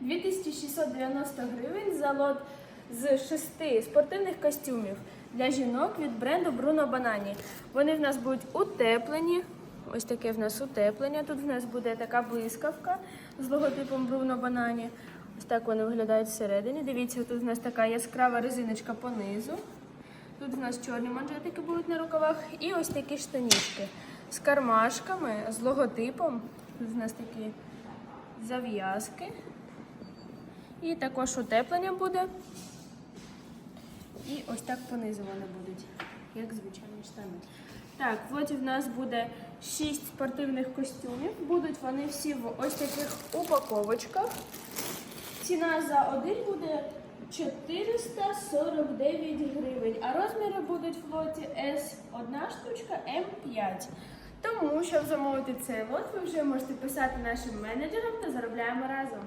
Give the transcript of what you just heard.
2690 гривень за лот з шести спортивних костюмів для жінок від бренду Bruno Banani. Вони в нас будуть утеплені. Ось таке в нас утеплення. Тут в нас буде така блискавка з логотипом Bruno Banani. Ось так вони виглядають всередині. Дивіться, тут в нас така яскрава резиночка по низу. Тут в нас чорні манжетики будуть на рукавах і ось такі штанішки з кармашками, з логотипом. Тут в нас такі зав'язки. І також утеплення буде. І ось так понизу вони будуть, як звичайні штани. Так, от в нас буде 6 спортивних костюмів. Будуть вони всі в ось таких упаковочках. Ціна за один буде 449 гривень, а розміри будуть в лоті S одна штучка, М5. Тому, щоб замовити цей лот, ви вже можете писати нашим менеджерам та заробляємо разом.